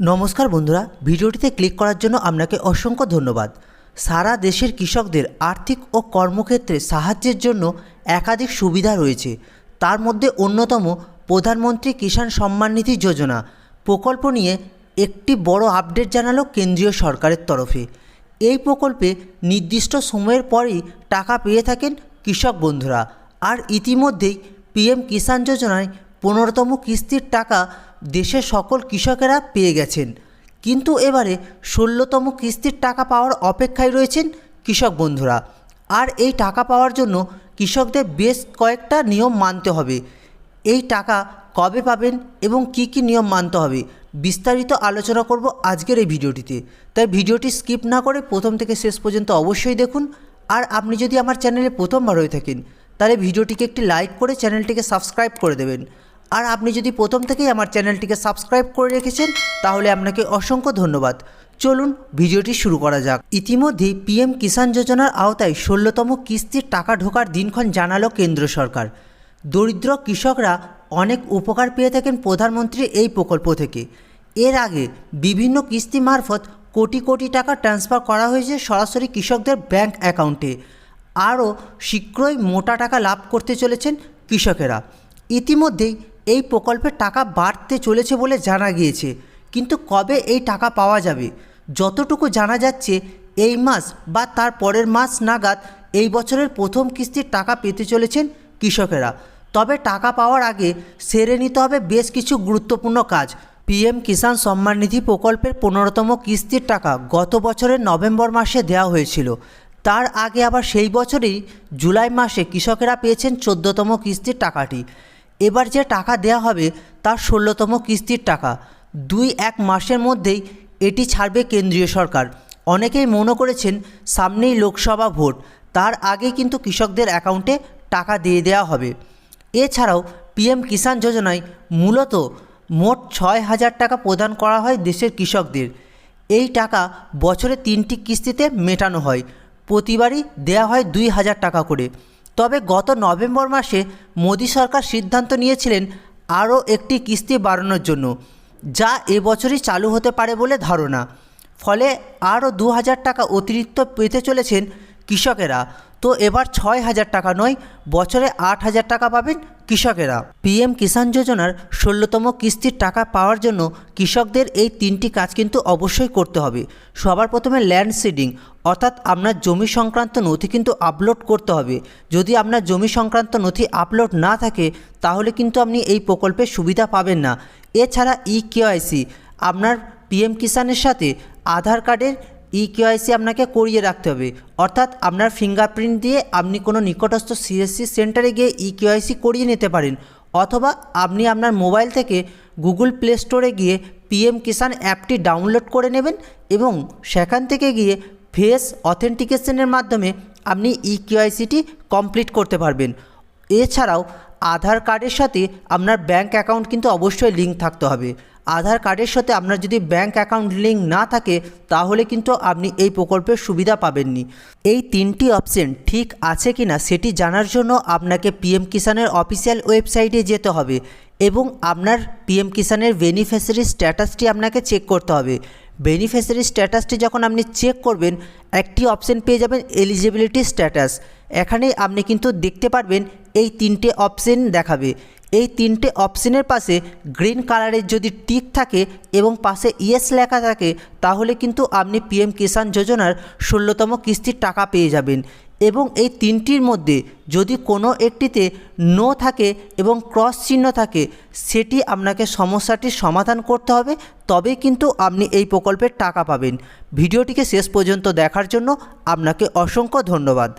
নমস্কার বন্ধুরা, ভিডিওটিতে ক্লিক করার জন্য আপনাকে অসংখ্য ধন্যবাদ। সারা দেশের কৃষকদের আর্থিক ও কর্মক্ষেত্রে সাহায্যের জন্য একাধিক সুবিধা রয়েছে। তার মধ্যে অন্যতম প্রধানমন্ত্রী কিষাণ সম্মান নিধি যোজনা। প্রকল্প নিয়ে একটি বড় আপডেট জানালো কেন্দ্রীয় সরকারের তরফে। এই প্রকল্পে নির্দিষ্ট সময়ের পরেই টাকা পেয়ে থাকেন কৃষক বন্ধুরা। আর ইতিমধ্যেই পিএম কিষাণ যোজনায় পনেরোতম কিস্তির টাকা দেশের সকল কৃষকেরা পেয়ে গেছেন। কিন্তু এবারে ষোলোতম কিস্তির টাকা পাওয়ার অপেক্ষায় রয়েছেন কৃষক বন্ধুরা। আর এই টাকা পাওয়ার জন্য কৃষকদের বেশ কয়েকটা নিয়ম মানতে হবে। এই টাকা কবে পাবেন এবং কি কি নিয়ম মানতে হবে, বিস্তারিত আলোচনা করব আজকের এই ভিডিওটিতে। তাই ভিডিওটি স্কিপ না করে প্রথম থেকে শেষ পর্যন্ত অবশ্যই দেখুন। আর আপনি যদি আমার চ্যানেলে প্রথমবার হয়ে থাকেন, তাহলে ভিডিওটিকে একটি লাইক করে চ্যানেলটিকে সাবস্ক্রাইব করে দেবেন। আর আপনি যদি প্রথম থেকেই আমার চ্যানেলটিকে সাবস্ক্রাইব করে রেখেছেন, তাহলে আপনাকে অসংখ্য ধন্যবাদ। চলুন, ভিডিওটি শুরু করা যাক। ইতিমধ্যেই পিএম কিষাণ যোজনার আওতায় ষোলোতম কিস্তির টাকা ঢোকার দিনক্ষণ জানালো কেন্দ্র সরকার। দরিদ্র কৃষকরা অনেক উপকার পেয়ে থাকেন প্রধানমন্ত্রীর এই প্রকল্প থেকে। এর আগে বিভিন্ন কিস্তি মারফত কোটি কোটি টাকা ট্রান্সফার করা হয়েছে সরাসরি কৃষকদের ব্যাংক অ্যাকাউন্টে। আরও শীঘ্রই মোটা টাকা লাভ করতে চলেছেন কৃষকেরা। ইতিমধ্যেই এই প্রকল্পের টাকা বাড়তে চলেছে বলে জানা গিয়েছে। কিন্তু কবে এই টাকা পাওয়া যাবে? যতটুকু জানা যাচ্ছে, এই মাস বা তার পরের মাস নাগাদ এই বছরের প্রথম কিস্তির টাকা পেতে চলেছেন কৃষকেরা। তবে টাকা পাওয়ার আগে সেরে নিতে হবে বেশ কিছু গুরুত্বপূর্ণ কাজ। পিএম কিষাণ সম্মান নিধি প্রকল্পের পনেরোতম কিস্তির টাকা গত বছরের নভেম্বর মাসে দেওয়া হয়েছিল। তার আগে আবার সেই বছরেই জুলাই মাসে কৃষকেরা পেয়েছেন চোদ্দতম কিস্তির টাকাটি। এবার যে টাকা দেওয়া হবে তার ষোলোতম কিস্তির টাকা। দুই এক মাসের মধ্যেই এটি ছাড়বে কেন্দ্রীয় সরকার। অনেকেই মনে করেছেন সামনেই লোকসভা ভোট। তার আগে কিন্তু কৃষকদের অ্যাকাউন্টে টাকা দিয়ে দেওয়া হবে। এছাড়াও পিএম কিষাণ যোজনায় মূলত মোট ছয় হাজার টাকা প্রদান করা হয় দেশের কৃষকদের। এই টাকা বছরে তিনটি কিস্তিতে মেটানো হয়। প্রতিবারই দেওয়া হয় দুই হাজার টাকা করে। তবে গত নভেম্বর মাসে মোদী সরকার সিদ্ধান্ত নিয়েছিলেন আরও একটি কিস্তি বাড়ানোর জন্য, যা এবছরই চালু হতে পারে বলে ধারণা। ফলে আরও দু হাজার টাকা অতিরিক্ত পেতে চলেছেন কৃষকেরা। তো এবার ছয় হাজার টাকা নয়, বছরে আট হাজার টাকা পাবেন কৃষকেরা। পিএম কিষাণ যোজনার ষোলোতম কিস্তির টাকা পাওয়ার জন্য কৃষকদের এই তিনটি কাজ কিন্তু অবশ্যই করতে হবে। সবার প্রথমে ল্যান্ড সিডিং, অর্থাৎ আপনার জমি সংক্রান্ত নথি কিন্তু আপলোড করতে হবে। যদি আপনার জমি সংক্রান্ত নথি আপলোড না থাকে, তাহলে কিন্তু আপনি এই প্রকল্পের সুবিধা পাবেন না। এছাড়া ই কেওয়াইসি আপনার পিএম কিষাণের সাথে আধার কার্ডের ই কেওয়াইসি আপনাকে করিয়ে রাখতে হবে। অর্থাৎ আপনার ফিঙ্গারপ্রিন্ট দিয়ে আপনি কোনো নিকটস্থ সিএসসি সেন্টারে গিয়ে ই কেওয়াইসি করিয়ে নিতে পারেন। অথবা আপনি আপনার মোবাইল থেকে গুগল প্লে স্টোরে গিয়ে পিএম কিষাণ অ্যাপটি ডাউনলোড করে নেবেন এবং সেখান থেকে গিয়ে ফেস অথেন্টিকেশনের মাধ্যমে আপনি ই কেওয়াইসিটি কমপ্লিট করতে পারবেন। এছাড়াও আধার কার্ডের সাথে আপনার ব্যাঙ্ক অ্যাকাউন্ট কিন্তু অবশ্যই লিঙ্ক থাকতে হবে। আধার কার্ডের সাথে আপনার যদি ব্যাঙ্ক অ্যাকাউন্ট লিঙ্ক না থাকে, তাহলে কিন্তু আপনি এই প্রকল্পের সুবিধা পাবেননি। এই তিনটি অপশন ঠিক আছে কি না সেটি জানার জন্য আপনাকে পিএম কিষাণের অফিসিয়াল ওয়েবসাইটে যেতে হবে এবং আপনার পিএম কিষাণের বেনিফিশিয়ারি স্ট্যাটাসটি আপনাকে চেক করতে হবে। বেনিফিশিয়ারি স্ট্যাটাসটি যখন আপনি চেক করবেন, একটি অপশন পেয়ে যাবেন এলিজিবিলিটি স্ট্যাটাস এখানে আপনি কিন্তু দেখতে পারবেন এই তিনটে অপশন দেখাবে। এই তিনটে অপশনের পাশে গ্রিন কালারের যদি টিক থাকে এবং পাশে ইয়েস লেখা থাকে, তাহলে কিন্তু আপনি পিএম কিষাণ যোজনার ষোলোতম কিস্তির টাকা পেয়ে যাবেন। এবং এই তিনটির মধ্যে যদি কোনো একটিতে নো থাকে এবং ক্রস চিহ্ন থাকে, সেটি আপনাকে সমস্যাটির সমাধান করতে হবে, তবেই কিন্তু আপনি এই প্রকল্পের টাকা পাবেন। ভিডিওটিকে শেষ পর্যন্ত দেখার জন্য আপনাকে অসংখ্য ধন্যবাদ।